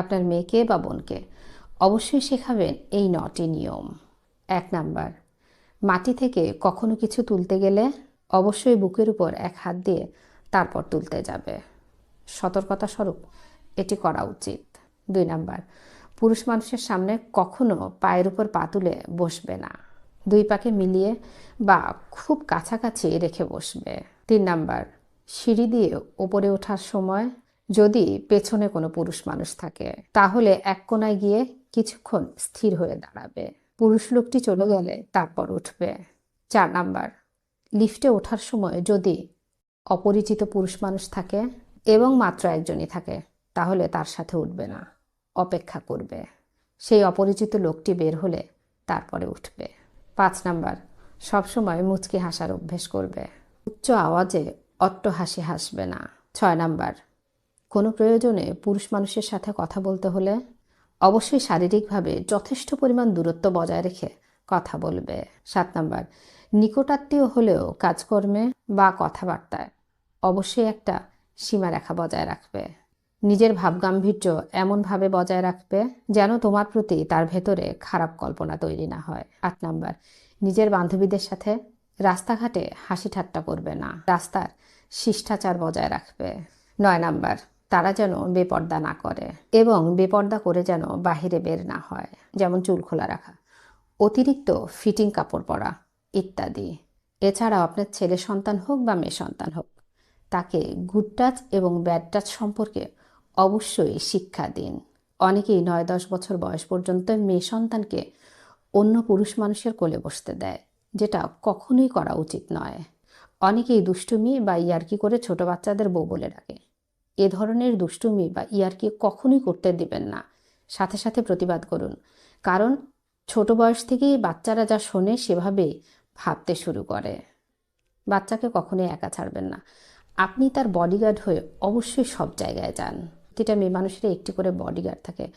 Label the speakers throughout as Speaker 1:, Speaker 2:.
Speaker 1: আপনার মেয়েকে বা বোনকে। অবশ্যই শেখাবেন এই নটি নিয়ম। এক নাম্বার, মাটি থেকে কখনো কিছু তুলতে গেলে অবশ্যই বুকের উপর এক হাত দিয়ে তারপর তুলতে যাবে। সতর্কতা স্বরূপ এটি করা উচিত। দুই নাম্বার, পুরুষ মানুষের সামনে কখনো পায়ের উপর পা তুলে বসবে না। দুই পাকে মিলিয়ে বা খুব কাছাকাছি রেখে বসবে। তিন নাম্বার, সিঁড়ি দিয়ে ওপরে ওঠার সময় যদি পেছনে কোনো পুরুষ মানুষ থাকে, তাহলে এক কোনায় গিয়ে কিছুক্ষণ স্থির হয়ে দাঁড়াবে। পুরুষ লোকটি চলে গেলে তারপর উঠবে। চার নাম্বার, লিফটে ওঠার সময় যদি অপরিচিত পুরুষ মানুষ থাকে এবং মাত্র একজনই থাকে, তাহলে তার সাথে উঠবে না, অপেক্ষা করবে। সেই অপরিচিত লোকটি বের হলে তারপরে উঠবে। পাঁচ নাম্বার, সবসময় মুচকি হাসার অভ্যেস করবে। উচ্চ আওয়াজে অট্ট হাসি হাসবে না। ছয় নাম্বার কোনো প্রয়োজনে পুরুষ মানুষের সাথে কথা বলতে হলে অবশ্যই শারীরিকভাবে যথেষ্ট পরিমাণ দূরত্ব বজায় রেখে কথা বলবে। সাত নাম্বার, নিকটাত্মীয় হলেও কাজকর্মে বা কথাবার্তায় অবশ্যই একটা সীমারেখা বজায় রাখবে। নিজের ভাবগাম্ভীর্য এমনভাবে বজায় রাখবে যেন তোমার প্রতি তার ভেতরে খারাপ কল্পনা তৈরি না হয়। আট নাম্বার, নিজের বান্ধবীদের সাথে রাস্তাঘাটে হাসি ঠাট্টা করবে না। রাস্তার শিষ্টাচার বজায় রাখবে। নয় নাম্বার তারা যেন বেপর্দা না করে এবং বেপর্দা করে যেন বাহিরে বের না হয়, যেমন চুল খোলা রাখা, অতিরিক্ত ফিটিং কাপড় পরা ইত্যাদি। এছাড়াও আপনার ছেলে সন্তান হোক বা মেয়ে সন্তান হোক, তাকে গুড টাচ এবং ব্যাড টাচ সম্পর্কে অবশ্যই শিক্ষা দিন। অনেকেই নয় দশ বছর বয়স পর্যন্ত মেয়ে সন্তানকে অন্য পুরুষ মানুষের কোলে বসতে দেয়, যেটা কখনোই করা উচিত নয়। অনেকেই দুষ্টুমি বা ইয়ার্কি করে ছোট বাচ্চাদের বউ বলে ডাকে। এ ধরনের দুষ্টুমি বা ইয়ার্কি কখনোই করতে দিবেন না। সাথে সাথে প্রতিবাদ করুন। কারণ ছোট বয়স থেকেই বাচ্চারা যা শোনে সেভাবেই ভাবতে শুরু করে। বাচ্চাকে কখনোই একা ছাড়বেন না। আপনি তার বডিগার্ড হয়ে অবশ্যই সব জায়গায় যান। প্রতিটা মেয়ে মানুষের একটি করে বডিগার্ড থাকে।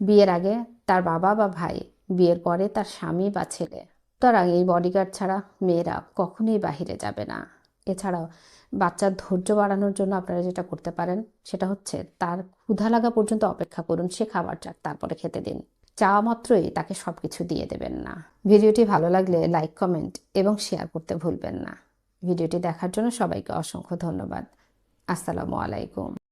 Speaker 1: বিয়ের আগে তার বাবা বা ভাই, বিয়ের পরে তার স্বামী বা ছেলে। সুতরাং এই বডিগার্ড ছাড়া মেয়েরা কখনোই বাহিরে যাবে না। এছাড়াও বাচ্চার ধৈর্য বাড়ানোর জন্য আপনারা যেটা করতে পারেন, সেটা হচ্ছে তার ক্ষুধা লাগা পর্যন্ত অপেক্ষা করুন, সে খাবার চাক, তারপরে খেতে দিন। চাওয়া মাত্রই তাকে সব কিছু দিয়ে দেবেন না। ভিডিওটি ভালো লাগলে লাইক, কমেন্ট এবং শেয়ার করতে ভুলবেন না। ভিডিওটি দেখার জন্য সবাইকে অসংখ্য ধন্যবাদ। আসসালামু আলাইকুম।